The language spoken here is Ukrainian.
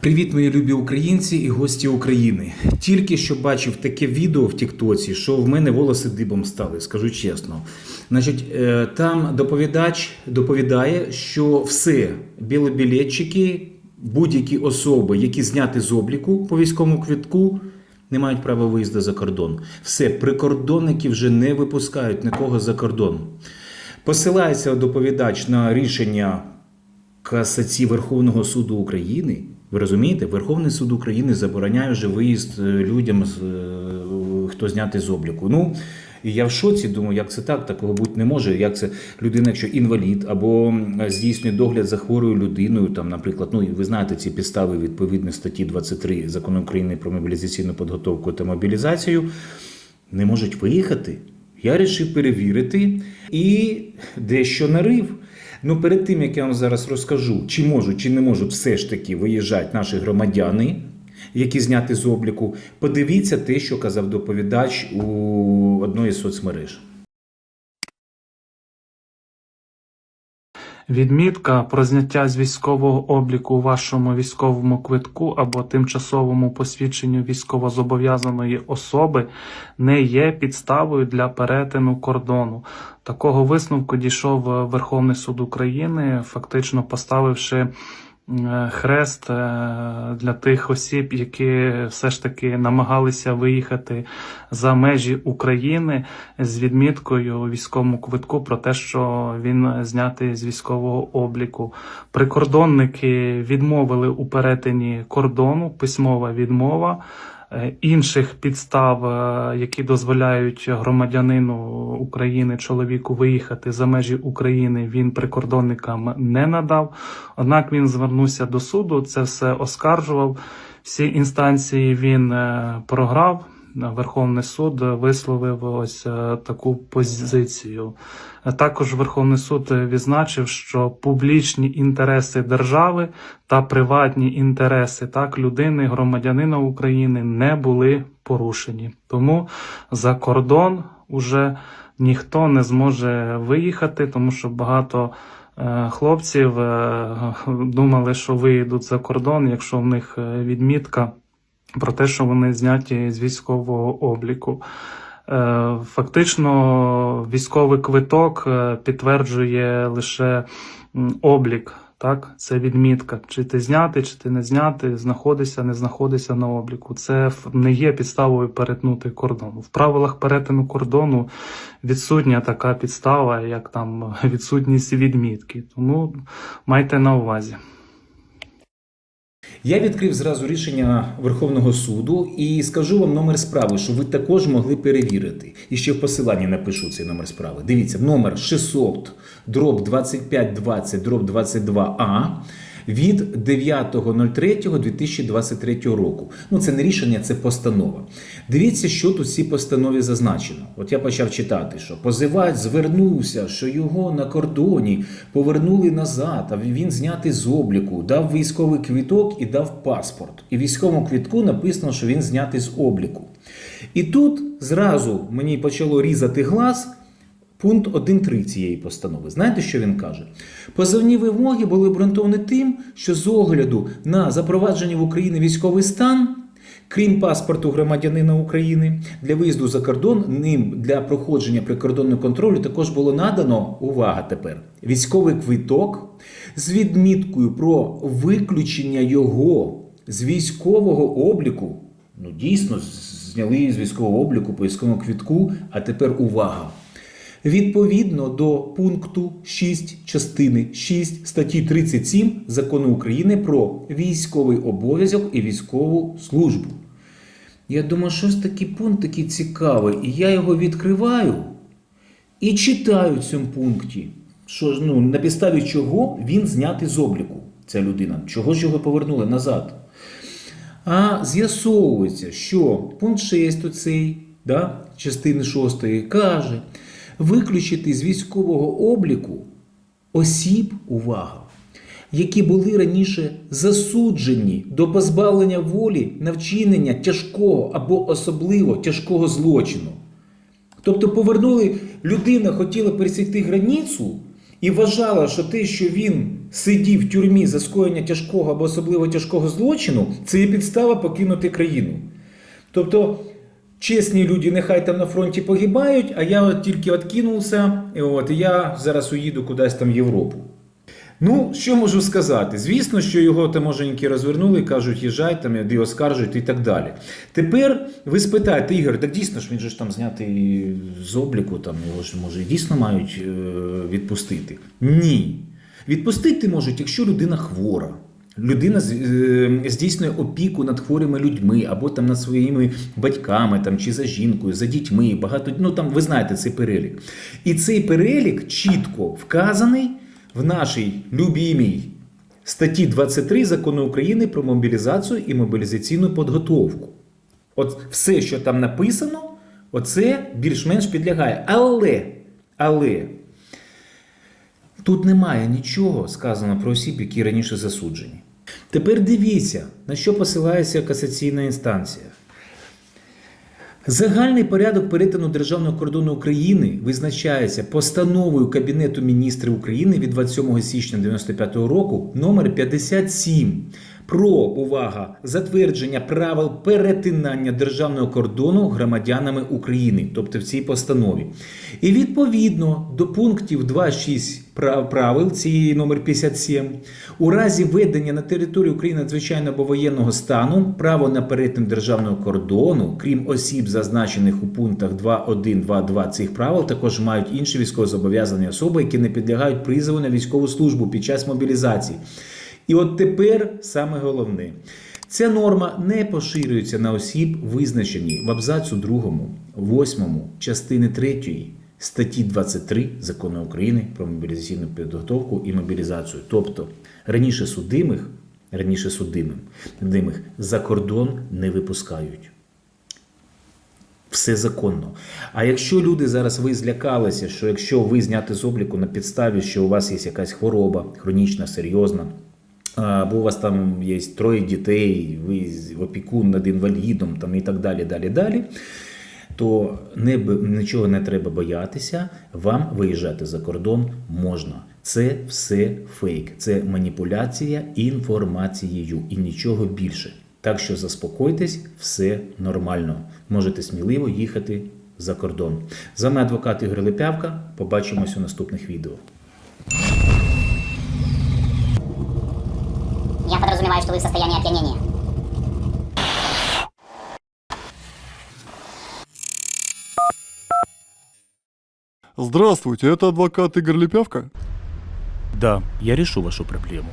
Привіт, мої любі українці і гості України. Тільки що бачив таке відео в Тіктоці, що в мене волоси дибом стали, скажу чесно. Значить, е, там доповідач доповідає, що все білобілетчики, будь-які особи, які зняті з обліку по військовому квитку, не мають права виїзду за кордон. Все, прикордонники вже не випускають нікого за кордон. Посилається доповідач на рішення касації Верховного суду України. Ви розумієте, Верховний суд України забороняє вже виїзд е, людям, е, хто знятий з обліку. Ну і я в шоці думаю, як це так, такого бути не може. Як це людина, якщо інвалід або здійснює догляд за хворою людиною, там, наприклад, ну і ви знаєте ці підстави відповідно статті 23 закону України про мобілізаційну підготовку та мобілізацію, не можуть виїхати. Я вирішив перевірити і дещо нарив. Ну, перед тим як я вам зараз розкажу, чи можуть, чи не можуть все ж таки виїжджати наші громадяни, які зняти з обліку, подивіться те, що казав доповідач у одної з соцмереж. Відмітка про зняття з військового обліку у вашому військовому квитку або тимчасовому посвідченню військовозобов'язаної особи не є підставою для перетину кордону. Такого висновку дійшов Верховний суд України, фактично поставивши хрест е, для тих осіб, які все ж таки намагалися виїхати за межі України з відміткою у військовому квитку про те, що він знятий з військового обліку. Прикордонники відмовили у перетині кордону, письмова відмова. Е, Інших підстав, е, які дозволяють громадянину України, чоловіку виїхати за межі України, він прикордонникам не надав. Однак він звернувся до суду, це все оскаржував. Всі інстанції він е, програв. Верховний суд висловив ось е, таку позицію. Е, Також Верховний суд відзначив, що публічні інтереси держави та приватні інтереси так людини, громадянина України не були порушені. Тому за кордон уже ніхто не зможе виїхати, тому що багато е, хлопців думали, що виїдуть за кордон, якщо в них відмітка про те, що вони зняті з військового обліку. Е, Фактично, військовий квиток е, підтверджує лише облік. Так, це відмітка. Чи ти знятий, чи ти не знятий, знаходишся, не знаходишся на обліку. Це не є підставою перетнути кордон. В правилах перетину кордону відсутня така підстава, як там відсутність відмітки. Тому майте на увазі. Я відкрив зразу рішення Верховного суду і скажу вам номер справи, щоб ви також могли перевірити. І ще в посиланні напишу цей номер справи. Дивіться, номер 600 дроб 2520 дроб 22А від 9.03.2023 року. Ну, це не рішення, це постанова. Дивіться, що тут цій постанові зазначено. От я почав читати, що позивач звернувся, що його на кордоні повернули назад, а він знятий з обліку, дав військовий квіток і дав паспорт. І військовому квітку написано, що він знятий з обліку. І тут зразу мені почало різати глаз. Пункт 1.3 цієї постанови. Знаєте, що він каже? Позовні вимоги були обґрунтовані тим, що з огляду на запровадження в Україні військовий стан, крім паспорту громадянина України, для виїзду за кордон ним для проходження прикордонного контролю також було надано увага тепер військовий квиток з відміткою про виключення його з військового обліку. Ну, дійсно, зняли з військового обліку по військовому квітку, а тепер увага. Відповідно до пункту 6 частини 6 статті 37 Закону України про військовий обов'язок і військову службу. Я думаю, що ж такий пункт такий цікавий, і я його відкриваю і читаю в цьому пункті, що ну, на підставі чого він знятий з обліку, ця людина, чого ж його повернули назад. А з'ясовується, що пункт 6 оцей, да, частини 6 каже, виключити з військового обліку осіб, увага, які були раніше засуджені до позбавлення волі на вчинення тяжкого або особливо тяжкого злочину. Тобто повернули, людина хотіла пересікти границю і вважала, що те, що він сидів в тюрмі за скоєння тяжкого або особливо тяжкого злочину, це є підстава покинути країну. Тобто, чесні люди нехай там на фронті погибають, а я от тільки откинувся, і от і я зараз уїду кудись там в Європу. Ну, що можу сказати? Звісно, що його таможеньки розвернули, кажуть, їжджай, там його оскаржують і так далі. Тепер ви спитаєте, Ігор, так дійсно ж він же ж там знятий з обліку, там його ж може і дійсно мають е, відпустити. Ні. Відпустити можуть, якщо людина хвора. Людина е, здійснює опіку над хворими людьми або там над своїми батьками, там чи за жінкою, за дітьми. Багато ну там ви знаєте цей перелік. І цей перелік чітко вказаний в нашій любімій статті 23 закону України про мобілізацію і мобілізаційну підготовку. От все, що там написано, оце більш-менш підлягає. Але, але тут немає нічого сказано про осіб, які раніше засуджені. Тепер дивіться, на що посилається касаційна інстанція. Загальний порядок перетину державного кордону України визначається постановою Кабінету міністрів України від 27 січня 1995 року номер 57 про увага затвердження правил перетинання державного кордону громадянами України, тобто в цій постанові. І відповідно до пунктів 2.6 прав- правил цієї номер 57, у разі введення на територію України надзвичайного воєнного стану право на перетин державного кордону, крім осіб, зазначених у пунктах 2.1, 2.2 цих правил, також мають інші військовозобов'язані особи, які не підлягають призову на військову службу під час мобілізації. І от тепер саме головне. Ця норма не поширюється на осіб, визначені в абзацу 2, 8 частини 3 статті 23 Закону України про мобілізаційну підготовку і мобілізацію. Тобто раніше судимих, раніше судимим, судимих за кордон не випускають. Все законно. А якщо люди зараз ви злякалися, що якщо ви зняти з обліку на підставі, що у вас є якась хвороба, хронічна, серйозна, або у вас там є троє дітей, ви опікун над інвалідом там, і так далі, далі, далі, то не, нічого не треба боятися, вам виїжджати за кордон можна. Це все фейк, це маніпуляція інформацією і нічого більше. Так що заспокойтесь, все нормально. Можете сміливо їхати за кордон. З вами адвокат Ігор Лепявка. Побачимось у наступних відео. Я подразумеваю, что вы в состоянии опьянения. Здравствуйте, это адвокат Игорь Лепявка? Да, я решу вашу проблему.